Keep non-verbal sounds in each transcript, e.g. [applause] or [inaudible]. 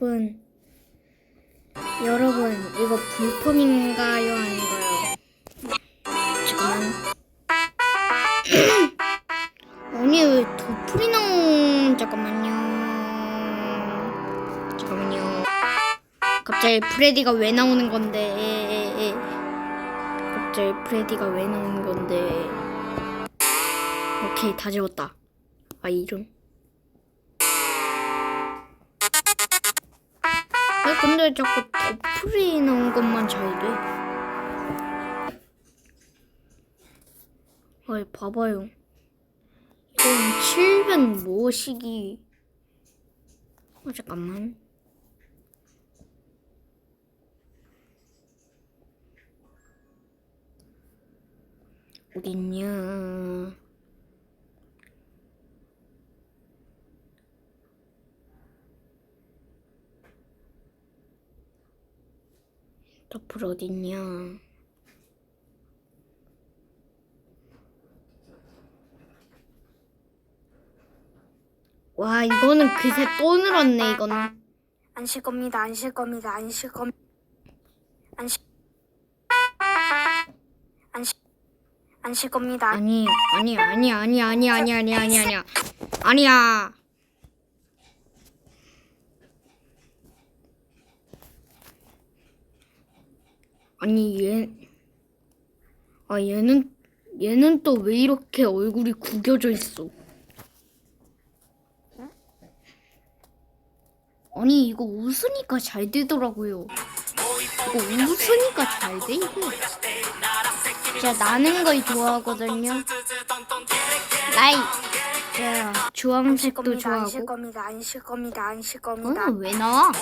여러분, 여러분 이거 불품인가요 아닌가요? 잠깐만. [clears throat] 아니 왜 도플이 나온? 잠깐만요. 잠깐만요. 갑자기 프레디가 왜 나오는 건데? 갑자기 프레디가 왜 나오는 건데? 오케이 다 지웠다. 아 이름. 왜 근데 자꾸 도플이 나온 것만 잘 돼? 아이 봐봐요. 이건 700 모시기. 어 잠깐만. 어딨냐? 더플 어딨냐? 와 이거는 그새 또 늘었네 이거는 안쉴 겁니다. 안 쉴 겁니다. 안 쉴 겁니다. 안 쉴. 안 쉴. 안 쉴 겁니다. 아니 아니 아니 아니 아니 아니 아니 아니 아니야 아니야 아니 얘 아 얘는 얘는 또 왜 이렇게 얼굴이 구겨져 있어 아니 이거 웃으니까 잘 되더라고요 이거 웃으니까 잘 돼 이거 제가 나는 걸 좋아하거든요. 나이. 주황색도 겁니다. 안쉴 좋아하고. 겁니다. 안쉴 겁니다. 안 쉴 겁니다. 어, 왜 나와?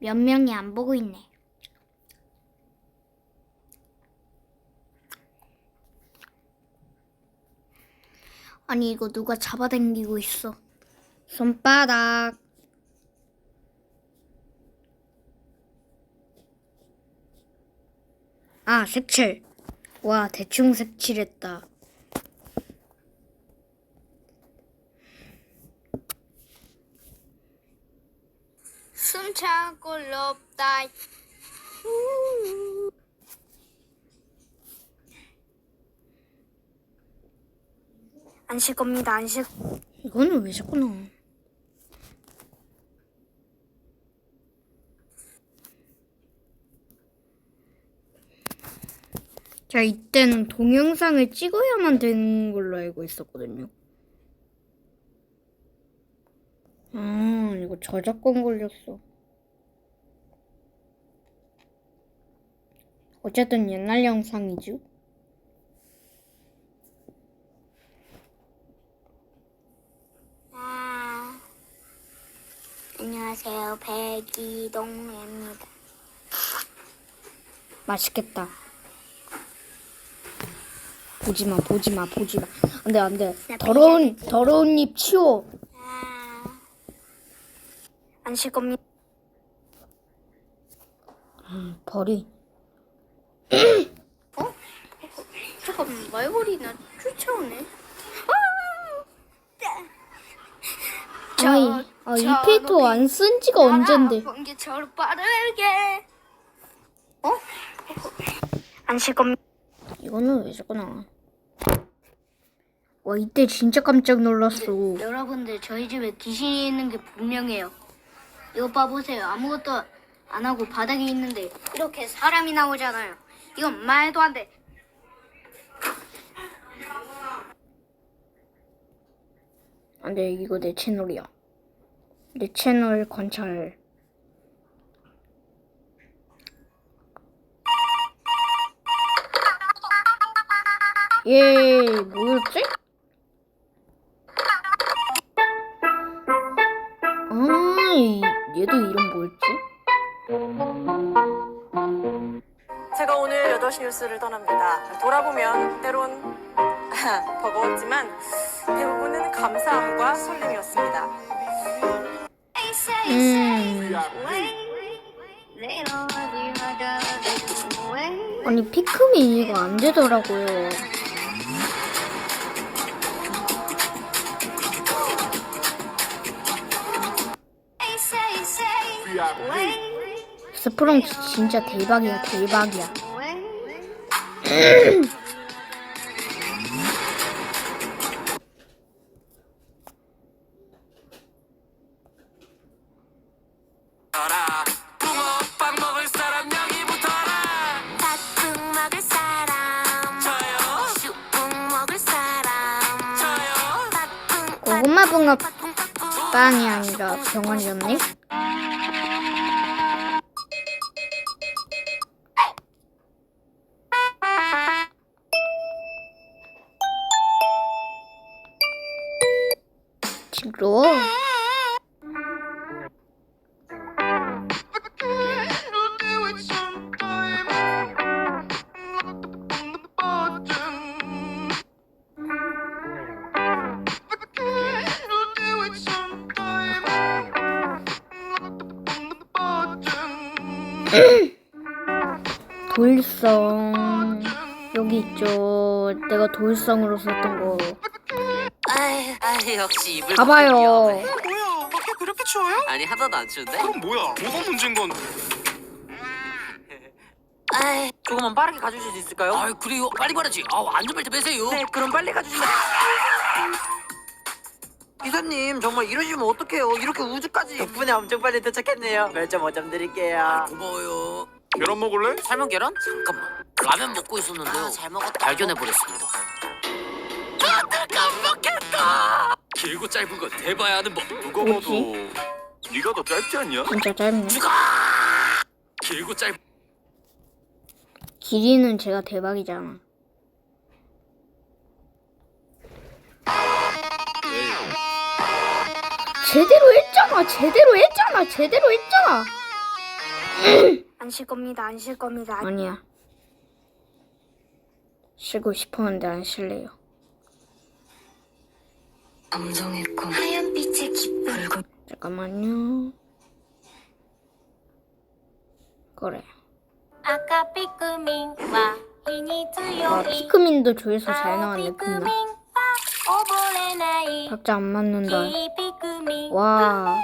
몇 명이 안 보고 있네. 아니 이거 누가 잡아당기고 있어. 손바닥. 아 색칠. 와 대충 색칠했다. 숨차고 없다. 안 쉴 겁니다. 안 쉴. 이거는 왜 자꾸 나와? 자, 이때는 동영상을 찍어야만 되는 걸로 알고 있었거든요. 아, 이거 저작권 걸렸어. 어쨌든 옛날 영상이죠. 아, 안녕하세요. 백이동입니다. 맛있겠다. 보지 마, 보지 마, 보지 마. 안 돼, 안 돼. 더러운, 더러운 입 치워. 아, 안쉴 겁니다. 버리. [clears throat] 어? 잠깐만 말벌이 나 쫓아오네. 아이, 아, 이 필터 안 쓴 지가 언젠데. 번개처럼 빠르게. 어? 안 쉴 겁니다. 이거는 왜 자꾸 나와? 와, 이때 진짜 깜짝 놀랐어. 여러분들 저희 집에 귀신이 있는 게 분명해요. 이거 봐보세요. 아무것도 안 하고 바닥에 있는데 이렇게 사람이 나오잖아요. 이건 말도 안 돼. 안 돼, 이거 내 채널이야. 내 채널 관찰. 얘, 뭐였지? 얘도 이름 뭐였지? 제가 오늘 8시 뉴스를 떠납니다. 돌아보면 때론 [laughs] 버거웠지만 대부분은 감사함과 설렘이었습니다. 음. 아니 피크민 이거 안 되더라고요. 스프롱 진짜 대박이야 대박이야. 팥붕 고구마 붕어 빵이 아니라 병원이었네. 지로 돌성 여기 있죠. 내가 돌성으로 썼던 거. 아이, 역시 이불 봐봐요. 위험해. 뭐야 밖에 그렇게 추워요? 아니 하나도 안 추운데? 그럼 뭐야 뭐가 문제인 건 아이, 조금만 빠르게 가주실 수 있을까요? 아이 그래요 빨리 말하지. 아우 안전벨트 매세요. 네, 그럼 빨리 가주시면. 기사님 정말 이러시면 어떡해요? 이렇게 우주까지. 덕분에 엄청 빨리 도착했네요. 별점 5점 드릴게요. 고마워요. 계란 먹을래? 삶은 계란? 잠깐만. 라면 먹고 있었는데요. 잘 먹었다. 발견해 버렸습니다. 다들 깜빡했다. 길고 짧은 건 대봐야 하는 법. 누가 뭐지? 봐도 네가 더 짧지 않냐? 진짜 짧네. 길고 짧. 길이는 제가 대박이잖아. 제대로 했잖아. 제대로 했잖아. 제대로 했잖아. 안 쉴 겁니다. 안 쉴 겁니다. 아니야. 쉬고 싶었는데 안 쉴래요. 검정의 꿈 하얀 빛의 기쁨. 잠깐만요. 그래. 아까 피크민과 아 피크민도 조회수 잘 나왔네 근데 박자 안 맞는다. 와,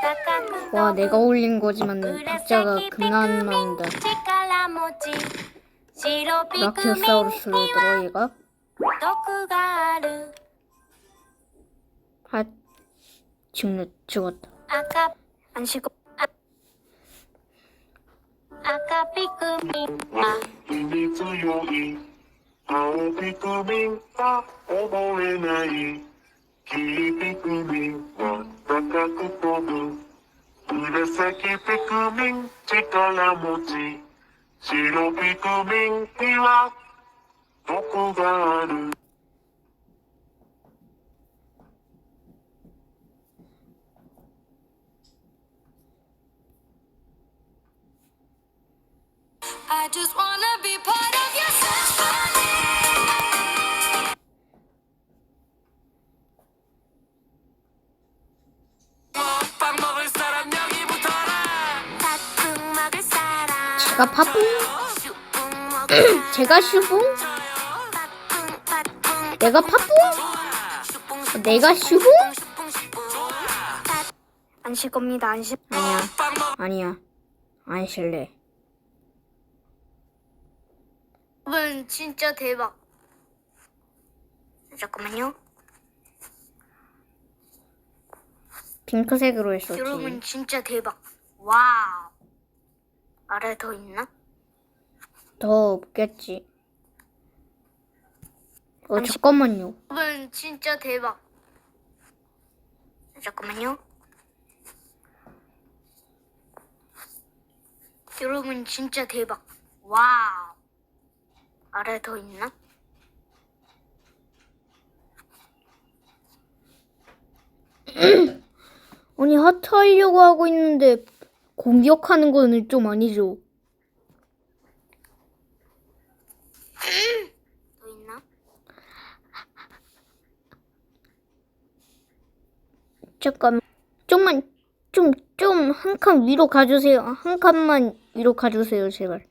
와 내가 올린 거지만 박자가 금난 맞는다. 락키어 사우루스로 들어 얘가? 아 죽는 죽었다. 아까 안 쉬고 아, 아까 비금인가 이미 조용히 아오 비금인가 오버의 나이 기비금인가 바깥끝보도 이래서 기비금인 지깔라모지 지로 비금인 비와 독구가 아는 제가 파풍? [clears throat] 제가 슈붕? 내가 파풍? 내가 슈붕? 안 쉴 겁니다. 안 쉴. 아니야. 아니야. 안 실래. 여러분 진짜 대박. 잠깐만요. 핑크색으로 했었지. 여러분 진짜 대박. 와우. 아래 더 있나? 더 없겠지. 어, 잠깐만요. 여러분 진짜 대박. 잠깐만요. 여러분 진짜 대박. 와우. 아래 더 있나? [clears throat] 아니, 하트 하려고 하고 있는데, 공격하는 거는 좀 아니죠. [clears throat] 더 있나? 잠깐, 좀만, 좀, 좀, 한 칸 위로 가주세요. 한 칸만 위로 가주세요, 제발.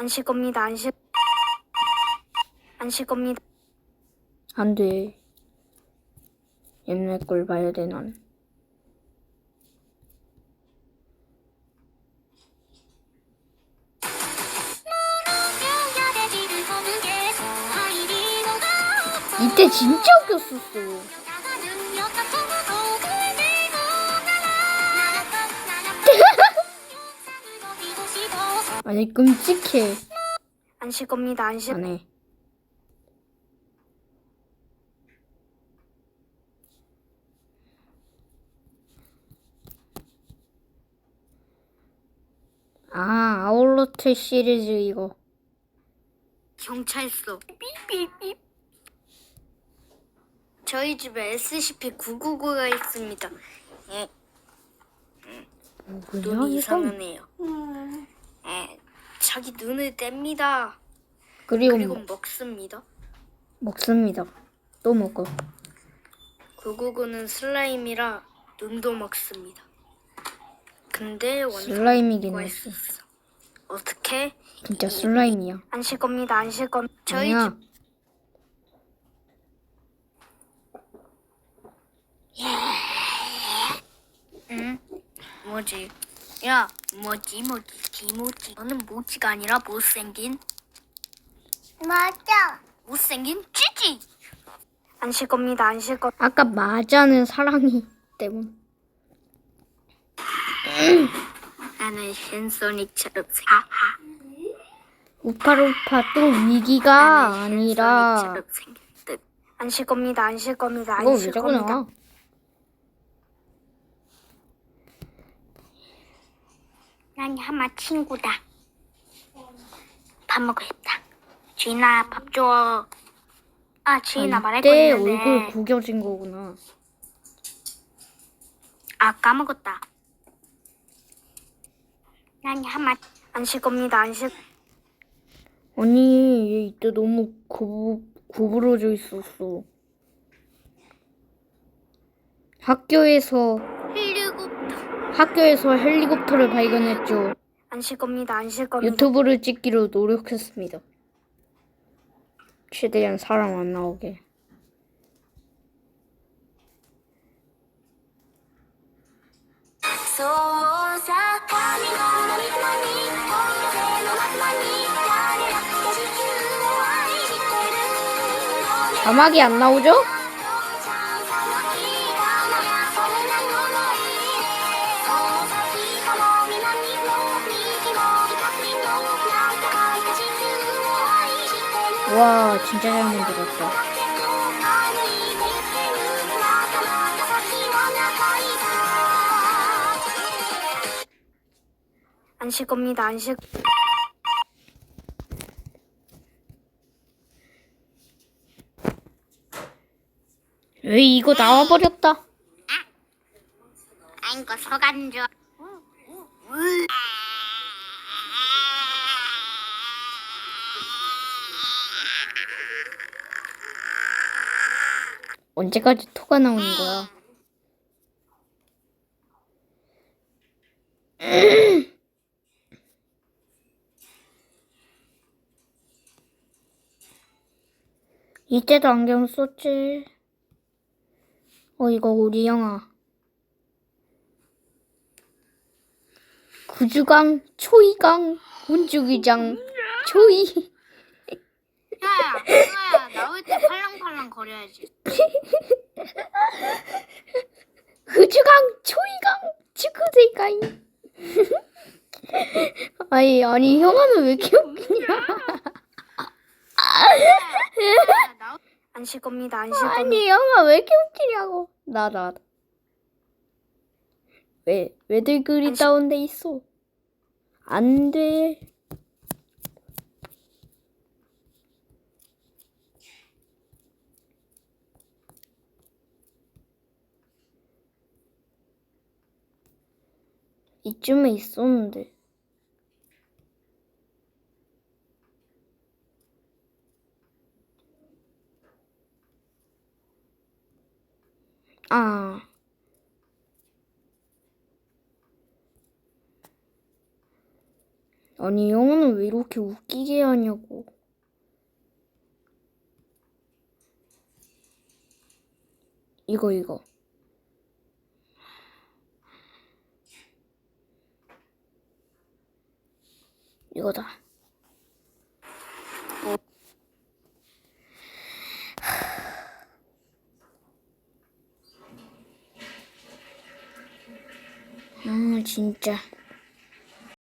안 쉴 겁니다. 안 쉴. 안 쉴 겁니다. 안 돼. 옛날 걸 봐야 돼, 난. 이때 진짜 웃겼었어. 아니, 끔찍해. 안 쉴 겁니다. 안 쉴. 안 해. 아, 아울러트 시리즈 이거. 경찰서. 삐삐삐. 저희 집에 SCP-999가 있습니다. 예, 눈이 이건? 이상한 애요. 예, 자기 눈을 뗍니다. 그리고, 그리고 먹, 먹습니다. 먹습니다. 또 먹어. 999는 슬라임이라 눈도 먹습니다. 근데 슬라임이긴 했어. 어떻게? 진짜 슬라임이야. 안 쉴 겁니다. 안 쉴 겁니다. 저희 아니야. 집 뭐지? 야, 뭐지, 뭐지, 디모지. 너는 모지가 아니라 못생긴. 맞아. 못생긴 찌찌. 안쉴 겁니다. 안쉴 겁. 아까 마자는 사랑이 때문. 나는 흰소닉처럼 생. 하하. 우파루파 또 위기가 아니라 흰소닉처럼 생긴 듯. 안 쉴 겁니다. 안 쉴 겁니다. 이거 안왜쉴 자꾸 겁니다. 나와? 난 하마 친구다. 밥 먹고 싶다. 지인아 밥 줘. 아 지인아 말할 거 이때 있는데. 얼굴 구겨진 거구나. 아 까먹었다. 난 하마 안 쉴 겁니다. 안 쉴. 아니 얘 이때 너무 구, 구부러져 있었어. 학교에서. 학교에서 헬리콥터를 발견했죠. 안 쉴 겁니다. 안 쉴 겁니다. 유튜브를 찍기로 노력했습니다. 최대한 사람 안 나오게. 자막이 안 나오죠? 와, 진짜 잘 만들었다. 안쉴 겁니다. 안 쉴. 왜 이거 나와버렸다? 아이고 서간져. 언제까지 토가 나오는 거야? [clears throat] 이때도 안경 썼지. 어, 이거 우리 영아. 구주강, 초이강, 운주기장, 초이. 나올 때 팔랑팔랑 거려야지. [laughs] 구주강, 초이강, 축구대강. [laughs] 아니, 아니, 형아는 왜 이렇게 웃기냐? [laughs] 안 쉴 겁니다. 안 쉴 겁니다. 아니, 형아 왜 이렇게 웃기냐고. 나, 나. 왜, 왜들 그리 다운돼 있어? 안 돼. 이쯤에 있었는데. 아. 아니 영어는 왜 이렇게 웃기게 하냐고. 이거 이거. 이거다. 아 진짜.